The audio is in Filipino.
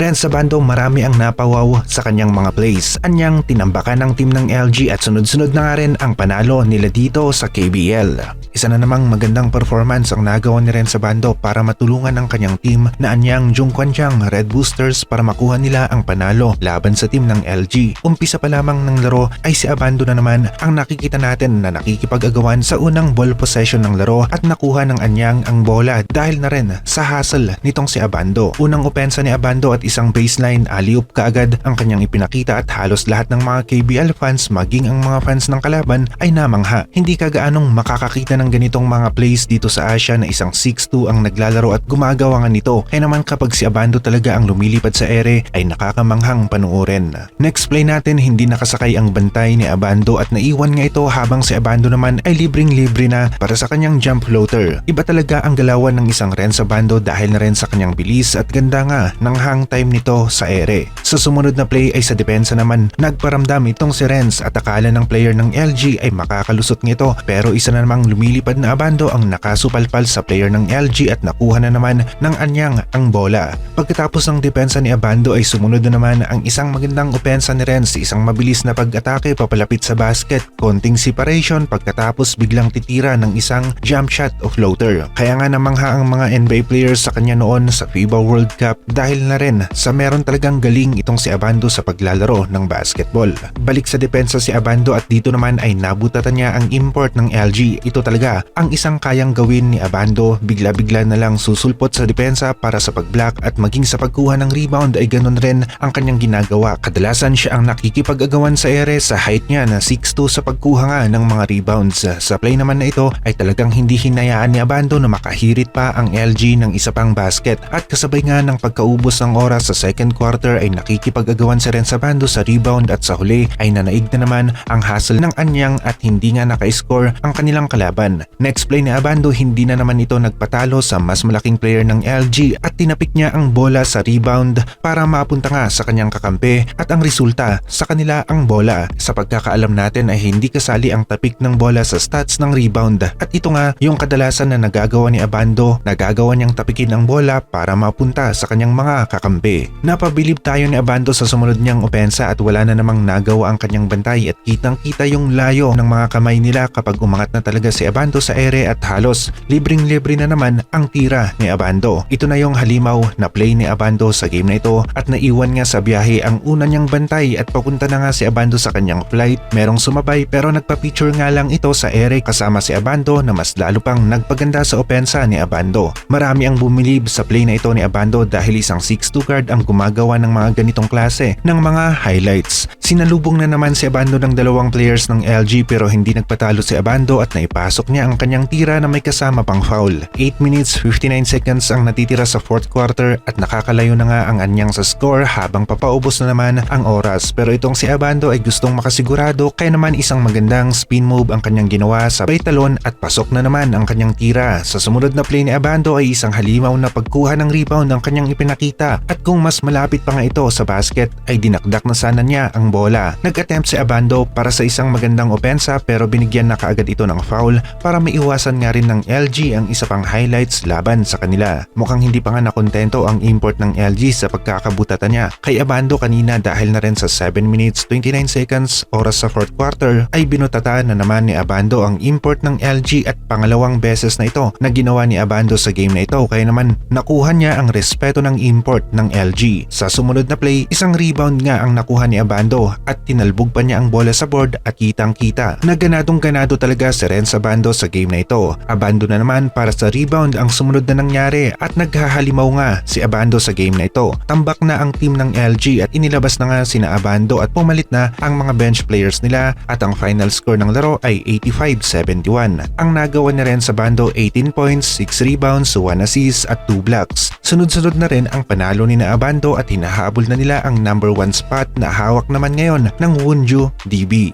Renz Abando marami ang napawaw sa kanyang mga plays. Anyang tinambakan ng team ng LG at sunod-sunod na nga rin ang panalo nila dito sa KBL. Isa na namang magandang performance ang nagawa ni Renz Abando para matulungan ang kanyang team na anyang Jungkwanjiang Red Boosters para makuha nila ang panalo laban sa team ng LG. Umpisa pa lamang ng laro ay si Abando na naman ang nakikita natin na nakikipag-agawan sa unang ball possession ng laro at nakuha ng anyang ang bola dahil na rin sa hustle nitong si Abando. Unang opensa ni Abando at isang baseline alley-oop kaagad ang kanyang ipinakita at halos lahat ng mga KBL fans maging ang mga fans ng kalaban ay namangha. Hindi kagaanong makakakita ng ganitong mga plays dito sa Asia na isang 6'2 ang naglalaro at gumagawa nga nito. Kaya naman kapag si Abando talaga ang lumilipad sa ere ay nakakamanghang panuorin. Next play natin hindi nakasakay ang bantay ni Abando at naiwan nga ito habang si Abando naman ay libreng-libre na para sa kanyang jump floater. Iba talaga ang galawan ng isang Renz Abando dahil na rin sa kanyang bilis at ganda nga ng hang time nito sa ere. Sa sumunod na play ay sa depensa naman nagparamdam itong si Renz at akala ng player ng LG ay makakalusot nito pero isa na namang lumilipad na Abando ang nakasupalpal sa player ng LG at nakuha na naman ng anyang ang bola. Pagkatapos ng depensa ni Abando ay sumunod na naman ang isang magandang opensa ni Renz, isang mabilis na pag-atake papalapit sa basket, konting separation pagkatapos biglang titira ng isang jump shot o floater. Kaya nga namangha ang mga NBA players sa kanya noon sa FIBA World Cup dahil na rin sa meron talagang galing itong si Abando sa paglalaro ng basketball. Balik sa depensa si Abando at dito naman ay nabutatan niya ang import ng LG. Ito talaga ang isang kayang gawin ni Abando, bigla-bigla na lang susulpot sa depensa para sa pag-block at maging sa pagkuha ng rebound ay ganun rin ang kanyang ginagawa. Kadalasan siya ang nakikipag-agawan sa ere sa height niya na 6'2 sa pagkuha nga ng mga rebounds. Sa play naman na ito ay talagang hindi hinayaan ni Abando na makahirit pa ang LG ng isa pang basket at kasabay nga ng pagkaubos ng oras sa second quarter ay nakikipag-agawan si Renz Abando sa rebound at sa huli ay nanaig na naman ang hustle ng anyang at hindi nga naka-score ang kanilang kalaban. Next play ni Abando hindi na naman ito nagpatalo sa mas malaking player ng LG at tinapik niya ang bola sa rebound para mapunta nga sa kanyang kakampi at ang resulta sa kanila ang bola. Sa pagkakaalam natin ay hindi kasali ang tapik ng bola sa stats ng rebound at ito nga yung kadalasan na nagagawa ni Abando, nagagawa niyang tapikin ang bola para mapunta sa kanyang mga kakampi. Napabilib tayo ni Abando sa sumunod niyang opensa at wala na namang nagawa ang kanyang bantay at kitang kita yung layo ng mga kamay nila kapag umangat na talaga si Abando sa ere at halos libreng-libre na naman ang tira ni Abando. Ito na yung halimaw na play ni Abando sa game na ito at naiwan nga sa biyahe ang una niyang bantay at papunta na nga si Abando sa kanyang flight. Merong sumabay pero nagpa-picture nga lang ito sa ere kasama si Abando na mas lalo pang nagpaganda sa opensa ni Abando. Marami ang bumilib sa play na ito ni Abando dahil isang 6'2 guard ang gumagawa ng mga ganitong klase ng mga highlights. Sinalubong na naman si Abando ng dalawang players ng LG pero hindi nagpatalo si Abando at naipasok niya ang kanyang tira na may kasama pang foul. 8 minutes 59 seconds ang natitira sa fourth quarter at nakakalayo na nga ang anyang sa score habang papaubos na naman ang oras. Pero itong si Abando ay gustong makasigurado kaya naman isang magandang spin move ang kanyang ginawa sa talon at pasok na naman ang kanyang tira. Sa sumunod na play ni Abando ay isang halimaw na pagkuha ng rebound ang kanyang ipinakita at kung mas malapit pa nga ito sa basket ay dinakdak na sana niya ang bola. Nag-attempt si Abando para sa isang magandang opensa pero binigyan na kaagad ito ng foul para maiwasan nga rin ng LG ang isa pang highlights laban sa kanila. Mukhang hindi pa nga nakontento ang import ng LG sa pagkakabutatan niya kay Abando kanina dahil na rin sa 7 minutes 29 seconds oras sa fourth quarter ay binutatan na naman ni Abando ang import ng LG at pangalawang beses na ito na ginawa ni Abando sa game na ito kaya naman nakuha niya ang respeto ng import ng LG. Sa sumunod na play, isang rebound nga ang nakuha ni Abando at tinalbog pa niya ang bola sa board at kitang kita. Naganadong ganado talaga si Renz Abando sa game na ito. Abando na naman para sa rebound ang sumunod na nangyari at naghahalimaw nga si Abando sa game na ito. Tambak na ang team ng LG at inilabas na nga sina Abando at pumalit na ang mga bench players nila at ang final score ng laro ay 85-71. Ang nagawa ni Renz Abando 18 points, 6 rebounds, 1 assists at 2 blocks. Sunod-sunod na rin ang panalo ni na Abando at hinahabol na nila ang number 1 spot na hawak naman ngayon ng Wunju DB.